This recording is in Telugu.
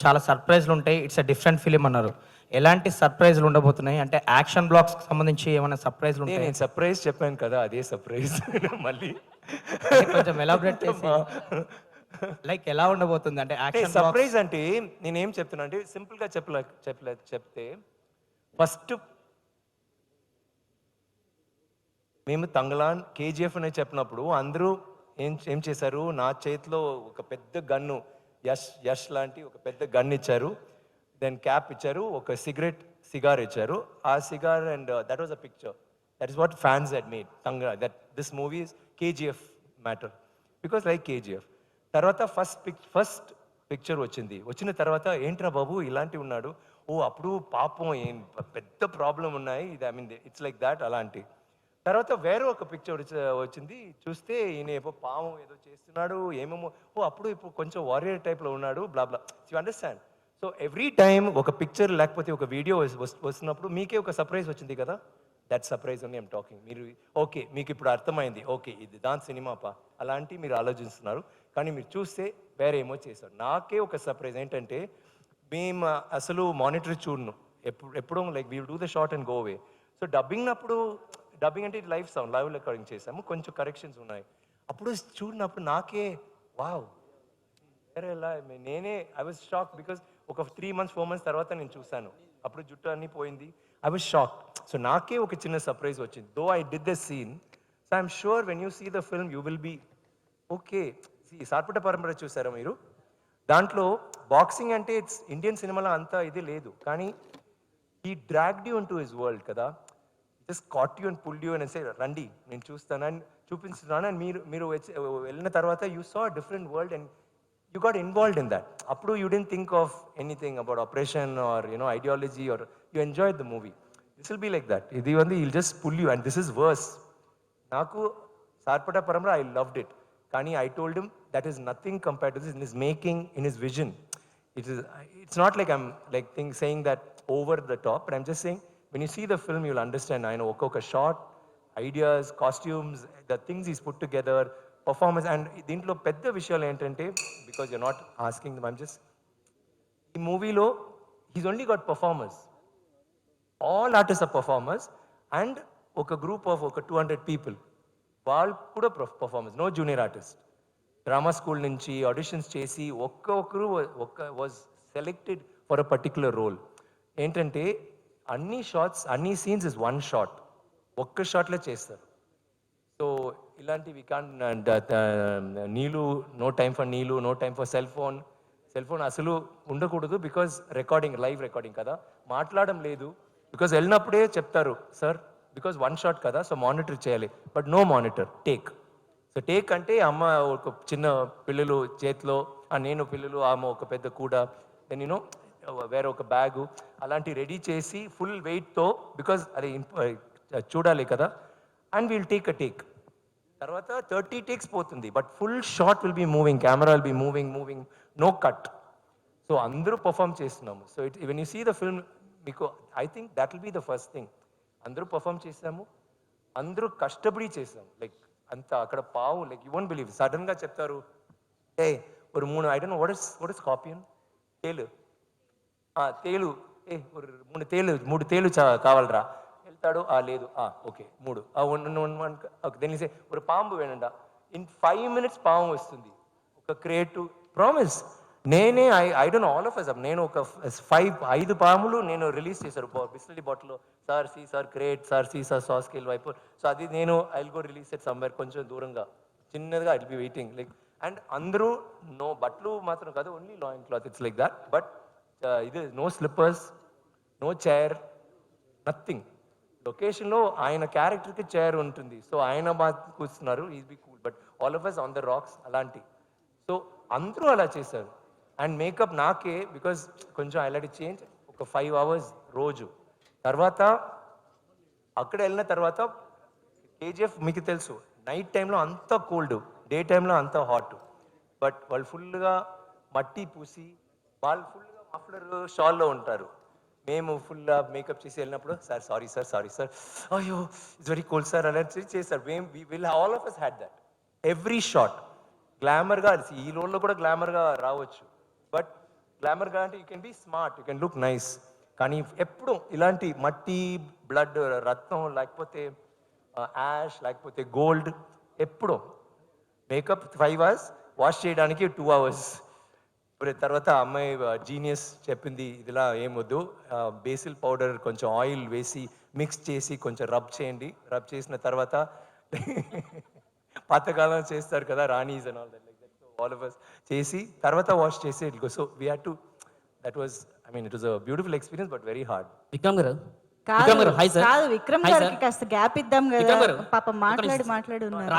చాలా సర్ప్రైజ్లు ఉంటాయి. ఇట్స్ అ డిఫరెంట్ ఫిలిం అన్నారు. ఎలాంటి సర్ప్రైజ్లు ఉండబోతున్నాయి? అంటే యాక్షన్ బ్లాక్స్ సంబంధించి ఏమైనా సర్ప్రైజ్లు ఉంటాయి? నేను సర్ప్రైజ్ చెప్పాను కదా అదే సర్ప్రైజ్ మళ్ళీ. కొంచెం ఎలాబరేట్ లైక్ ఎలా ఉండబోతుంది? అంటే యాక్షన్ సర్ప్రైజ్ అంటే నేనేం చెప్తున్నా అంటే సింపుల్గా చెప్పలే చెప్పలే చెప్తే ఫస్ట్ మేము తంగలాన్ కేజీఎఫ్ అని చెప్పినప్పుడు అందరూ ఏం ఏం చేశారు? నా చేతిలో ఒక పెద్ద గన్ను యష్ యష్ లాంటి ఒక పెద్ద గన్ ఇచ్చారు. దెన్ క్యాప్ ఇచ్చారు ఒక సిగరెట్ సిగార్ ఇచ్చారు. ఆ cigar and that was a picture that is what fans at made తంగ that this movie is KGF matter because like KGF తర్వాత ఫస్ట్ పిక్ ఫస్ట్ పిక్చర్ వచ్చింది. వచ్చిన తర్వాత ఏంట్రా బాబు ఇలాంటివి ఉన్నాడు? ఓ అప్పుడు పాపం ఏం పెద్ద ప్రాబ్లం ఉన్నాయి. ఇది I mean it's like that అలాంటి. తర్వాత వేరే ఒక పిక్చర్ వచ్చింది. చూస్తే ఈయన ఏదో పాము ఏదో చేస్తున్నాడు ఏమేమో ఓ అప్పుడు ఇప్పుడు కొంచెం వారియర్ టైప్లో ఉన్నాడు blah blah you understand so every time ఒక పిక్చర్ లేకపోతే ఒక వీడియో వస్తున్నప్పుడు మీకే ఒక సర్ప్రైజ్ వచ్చింది కదా? దట్ సర్ప్రైజ్ అని ఐమ్ టాకింగ్ మీరు ఓకే మీకు ఇప్పుడు అర్థమైంది. ఓకే ఇది దాని సినిమా పా? అలాంటి మీరు ఆలోచిస్తున్నారు. కానీ మీరు చూస్తే వేరే ఏమో చేశారు నాకే ఒక సర్ప్రైజ్ ఏంటంటే మేము అసలు మానిటర్ చూడను. ఎప్పుడు ఎప్పుడో like we do the short and go away so dubbing అప్పుడు డబ్బింగ్ అంటే లైవ్ సౌండ్ లైవ్ రికార్డింగ్ చేసాము కొంచెం కరెక్షన్స్ ఉన్నాయి. అప్పుడు చూడినప్పుడు నాకే వావ్ వేరే నేనే ఐ వాజ్ షాక్ బికాస్ ఒక త్రీ మంత్స్ ఫోర్ మంత్స్ తర్వాత నేను చూశాను. అప్పుడు జుట్టు అన్నీ పోయింది. ఐ వాజ్ షాక్ సో నాకే ఒక చిన్న సర్ప్రైజ్ వచ్చింది. Though I did the scene so I'm sure when you see the film you will be okay Sarpatta Parambarai చూసారా మీరు? దాంట్లో బాక్సింగ్ అంటే ఇట్స్ ఇండియన్ సినిమాలో అంత ఇది లేదు. కానీ ఈ dragged you to his world కదా. Just caught you and pull you అని సే రండి నేను చూస్తాను అని చూపిస్తున్నాను అండ్ మీరు మీరు వచ్చి- వెళ్ళిన తర్వాత you saw different world and you got involved in that అప్పుడు you don't think of anything about operation or you know ideology or you enjoy the movie this will be like that ఇది వంది I'll just pull you and this is worse నాకు సార్పట పరంలో ఐ లవ్డ్ ఇట్ కానీ I told him that is nothing compare to this in his making in his vision it is it's not like I'm like thing saying that over the top but I'm just saying when see the film film you'll understand ఆయన ఒక్కొక్క short ideas costumes the things is put together performance and దీంట్లో పెద్ద విషయాలు ఏంటంటే because you not asking I'm just ఈ మూవీలో he's only got performers all artist are performers and ఒక గ్రూప్ ఆఫ్ ఒక టూ హండ్రెడ్ పీపుల్ వాళ్ళు కూడా performers no junior artist drama school నుంచి ఆడిషన్స్ చేసి ఒక్కొక్కరు ఒక్క was selected for a particular role ఏంటంటే అన్ని షార్ట్స్ అన్ని సీన్స్ ఇస్ వన్ షాట్ ఒక్క షాట్లో చేస్తారు. సో ఇలాంటి వి కాన్ uh, నీళ్ళు నో టైం ఫర్ నీళ్ళు no time for cell phone cell phone అసలు ఉండకూడదు బికాజ్ రికార్డింగ్ లైవ్ రికార్డింగ్ కదా. మాట్లాడడం లేదు. బికాజ్ వెళ్ళినప్పుడే చెప్తారు సార్ బికాజ్ వన్ షాట్ కదా సో మానిటర్ చేయాలి. But no monitor take so take అంటే అమ్మ ఒక చిన్న పిల్లలు చేతిలో ఆ నేను పిల్లలు ఆమె ఒక పెద్ద కూడా. దెన్ యూనో వేరే ఒక బ్యాగు అలాంటి రెడీ చేసి ఫుల్ వెయిట్తో బికాజ్ అది ఇంప- చూడాలి కదా and will take a take తర్వాత థర్టీ టేక్స్ పోతుంది but full shot will be moving camera will be moving moving no cut so అందరూ పర్ఫామ్ చేస్తున్నాము so it when you see the film మీకు I think that will be the first thing అందరూ పర్ఫామ్ చేసాము అందరూ కష్టపడి చేసాము లైక్ అంత అక్కడ పావు like you won't believe sudden గా చెప్తారు ఏ ஒரு மூணு I don't what is what is scorpion తేలు ఆ తేలు ఏ మూడు తేలు మూడు తేలు కావాలరా. వెళ్తాడు ఆ లేదు ఆ ఓకే మూడు. ఆ వన్ వన్ వన్ తెలిసే ఒక పాంబు వేణండ. ఇన్ ఫైవ్ మినిట్స్ పాము వస్తుంది. ఒక క్రియేటివ్ ప్రామిస్ నేనే I I don't all of అసప్ నేను ఒక ఫైవ్ ఐదు పాములు నేను రిలీజ్ చేశారు. బిస్లరీ బాటిల్లో సార్ సి సార్ క్రియేట్ సార్ సి సార్ సాస్ కిల్ వైపు. సో అది నేను ఐ గో రిలీజ్ చేసి సమ్వేర్ కొంచెం దూరంగా. చిన్నదిగా I be waiting like and అందరూ నో బట్లు మాత్రం కాదు only lying cloth it's like that but ఇది no slippers no chair nothing లొకేషన్లో ఆయన క్యారెక్టర్కి చైర్ ఉంటుంది. సో ఆయన బాగా కూర్చున్నారు is be cool but all of us on the rocks అలాంటి. సో అందరూ అలా చేశారు. అండ్ మేకప్ నాకే బికాజ్ కొంచెం ఐలాంటి చేంజ్ ఒక ఫైవ్ అవర్స్ రోజు. తర్వాత అక్కడ వెళ్ళిన తర్వాత కేజీఎఫ్ మీకు తెలుసు నైట్ టైంలో అంత కోల్డ్ డే టైంలో అంత హాట్ బట్ వాళ్ళు ఫుల్గా మట్టి పూసి వాళ్ళు ఫుల్ మఫ్లర్ షాల్లో ఉంటారు. మేము ఫుల్ మేకప్ చేసి వెళ్ళినప్పుడు sir sorry sir sorry sir అయ్యో ఇట్స్ వెరీ కోల్డ్ సార్ అలా చేశారు మేము will all of us had that every shot గ్లామర్గా ఈ రోల్లో కూడా గ్లామర్గా రావచ్చు. బట్ గ్లామర్గా అంటే you can be smart you can look nice కానీ ఎప్పుడు ఇలాంటి మట్టి బ్లడ్ రక్తం లేకపోతే యాష్ లేకపోతే గోల్డ్ ఎప్పుడు మేకప్ ఫైవ్ అవర్స్ వాష్ చేయడానికి టూ అవర్స్ ఇప్పుడు తర్వాత అమ్మాయి జీనియస్ చెప్పింది ఇదిలా ఏమొద్దు బేసిల్ పౌడర్ కొంచెం ఆయిల్ వేసి మిక్స్ చేసి కొంచెం రబ్ చేయండి. రబ్ చేసిన తర్వాత పాతకాలం చేస్తారు కదా ranis and all that like that all of us చేసి తర్వాత వాష్ చేసి it go so we had to that was I mean it was a beautiful experience but very hard Vikram గారు? కాదు విక్రమ్ గారికి కాస్త గ్యాప్ ఇద్దాం కదా. పాపం మాట్లాడి. మాట్లాడి ఉన్నారు.